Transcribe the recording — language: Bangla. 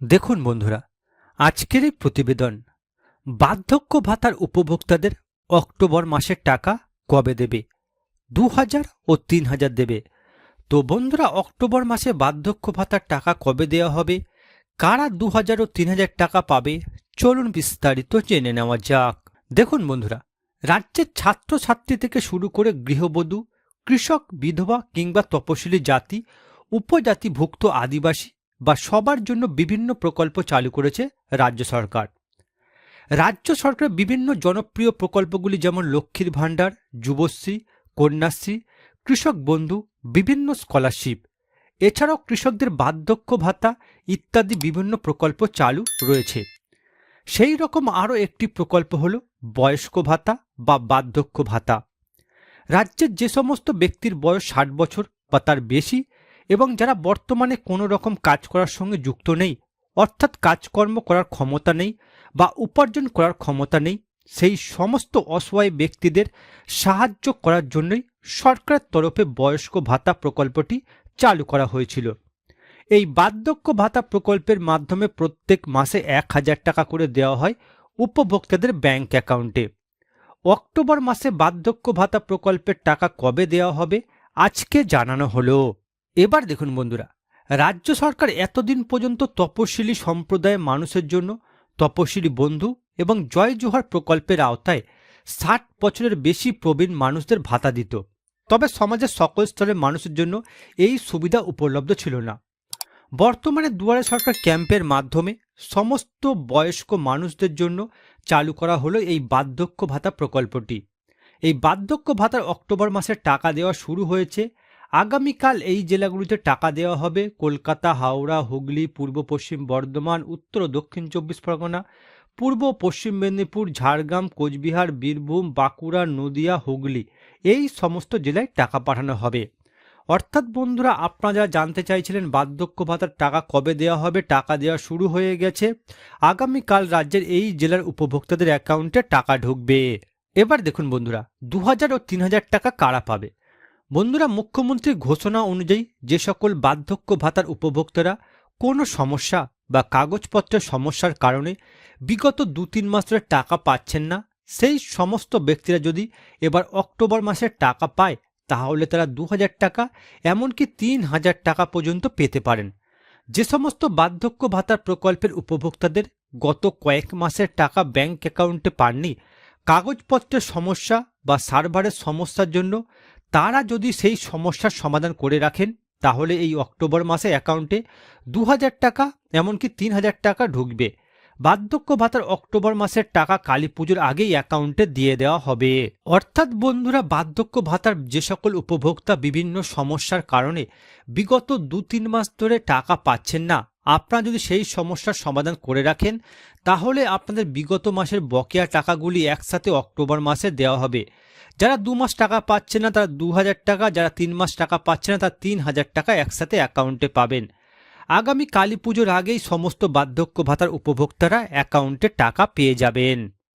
দেখুন বন্ধুরা, আজকের এই প্রতিবেদন বার্ধক্য ভাতার উপভোক্তাদের অক্টোবর মাসের টাকা কবে দেবে? দু হাজার ও তিন হাজার দেবে। তো বন্ধুরা, অক্টোবর মাসে বার্ধক্য ভাতার টাকা কবে দেওয়া হবে? কারা দু হাজার ও তিন হাজার টাকা পাবে? চলুন বিস্তারিত জেনে নেওয়া যাক। দেখুন বন্ধুরা, রাজ্যের ছাত্রছাত্রী থেকে শুরু করে গৃহবধূ, কৃষক, বিধবা কিংবা তপশিলি জাতি, উপজাতিভুক্ত আদিবাসী বা সবার জন্য বিভিন্ন প্রকল্প চালু করেছে রাজ্য সরকার। রাজ্য সরকারের বিভিন্ন জনপ্রিয় প্রকল্পগুলি যেমন লক্ষ্মীর ভাণ্ডার, যুবশ্রী, কন্যাশ্রী, কৃষক বন্ধু, বিভিন্ন স্কলারশিপ। এছাড়াও কৃষকদের বার্ধক্য ভাতা ইত্যাদি বিভিন্ন প্রকল্প চালু রয়েছে। সেই রকম আরও একটি প্রকল্প হল বয়স্ক ভাতা বা বার্ধক্য ভাতা। রাজ্যের যে সমস্ত ব্যক্তির বয়স ষাট বছর বা তার বেশি এবং যারা বর্তমানে কোনো রকম কাজ করার সঙ্গে যুক্ত নেই, অর্থাৎ কাজকর্ম করার ক্ষমতা নেই বা উপার্জন করার ক্ষমতা নেই, সেই সমস্ত অসহায় ব্যক্তিদের সাহায্য করার জন্যই সরকারের তরফে বয়স্ক ভাতা প্রকল্পটি চালু করা হয়েছিল। এই বার্ধক্য ভাতা প্রকল্পের মাধ্যমে প্রত্যেক মাসে এক হাজার টাকা করে দেওয়া হয় উপভোক্তাদের ব্যাংক অ্যাকাউন্টে। অক্টোবর মাসে বার্ধক্য ভাতা প্রকল্পের টাকা কবে দেওয়া হবে, আজকে জানানো হলো। এবার দেখুন বন্ধুরা, রাজ্য সরকার এতদিন পর্যন্ত তপশিলি সম্প্রদায়ের মানুষের জন্য তপশিলি বন্ধু এবং জয় জোহার প্রকল্পের আওতায় ষাট বছরের বেশি প্রবীণ মানুষদের ভাতা দিত। তবে সমাজের সকল স্তরের মানুষের জন্য এই সুবিধা উপলব্ধ ছিল না। বর্তমানে দুয়ারে সরকার ক্যাম্পের মাধ্যমে সমস্ত বয়স্ক মানুষদের জন্য চালু করা হলো এই বার্ধক্য ভাতা প্রকল্পটি। এই বার্ধক্য ভাতার অক্টোবর মাসে টাকা দেওয়া শুরু হয়েছে আগামীকাল এই জেলাগুলিতে টাকা দেওয়া হবে। কলকাতা, হাওড়া, হুগলি, পূর্ব পশ্চিম বর্ধমান, উত্তর দক্ষিণ চব্বিশ পরগনা, পূর্ব পশ্চিম মেদিনীপুর, ঝাড়গ্রাম, কোচবিহার, বীরভূম, বাঁকুড়া, নদিয়া, হুগলি এই সমস্ত জেলায় টাকা পাঠানো হবে। অর্থাৎ বন্ধুরা, আপনারা জানতে চাইছিলেন বার্ধক্য ভাতার টাকা কবে দেওয়া হবে, টাকা দেওয়া শুরু হয়ে গেছে। আগামীকাল রাজ্যের এই জেলার উপভোক্তাদের অ্যাকাউন্টে টাকা ঢুকবে। এবার দেখুন বন্ধুরা দু হাজার ও তিন হাজার টাকা কারা পাবে? বন্ধুরা, মুখ্যমন্ত্রীর ঘোষণা অনুযায়ী যে সকল বার্ধক্য ভাতার উপভোক্তারা কোনো সমস্যা বা কাগজপত্রের সমস্যার কারণে বিগত দু তিন মাস ধরে টাকা পাচ্ছেন না, সেই সমস্ত ব্যক্তিরা যদি এবার অক্টোবর মাসে টাকা পায়, তাহলে তারা দু হাজার টাকা, এমনকি তিন হাজার টাকা পর্যন্ত পেতে পারেন। যে সমস্ত বার্ধক্য ভাতার প্রকল্পের উপভোক্তাদের গত কয়েক মাসের টাকা ব্যাংক অ্যাকাউন্টে পাননি, কাগজপত্রের সমস্যা বা সার্ভারের সমস্যার জন্য তারা যদি সেই সমস্যার সমাধান করে রাখেন, তাহলে এই অক্টোবর মাসে অ্যাকাউন্টে দু হাজার টাকা, এমনকি তিন হাজার টাকা ঢুকবে। বার্ধক্য ভাতার অক্টোবর মাসের টাকা কালী পুজোর আগেই অ্যাকাউন্টে দিয়ে দেওয়া হবে। অর্থাৎ বন্ধুরা, বার্ধক্য ভাতার যে সকল উপভোক্তা বিভিন্ন সমস্যার কারণে বিগত দু তিন মাস ধরে টাকা পাচ্ছেন না। আপনারা যদি সেই সমস্যার সমাধান করে রাখেন, তাহলে আপনাদের বিগত মাসের বকেয়া টাকাগুলি একসাথে অক্টোবর মাসে দেওয়া হবে। যারা দু মাস টাকা পাচ্ছে না, তারা দু হাজার টাকা, যারা তিন মাস টাকা পাচ্ছে না, তারা তিন হাজার টাকা একসাথে অ্যাকাউন্টে পাবেন। আগামী কালী পুজোর আগেই সমস্ত বার্ধক্য ভাতার উপভোক্তারা অ্যাকাউন্টে টাকা পেয়ে যাবেন।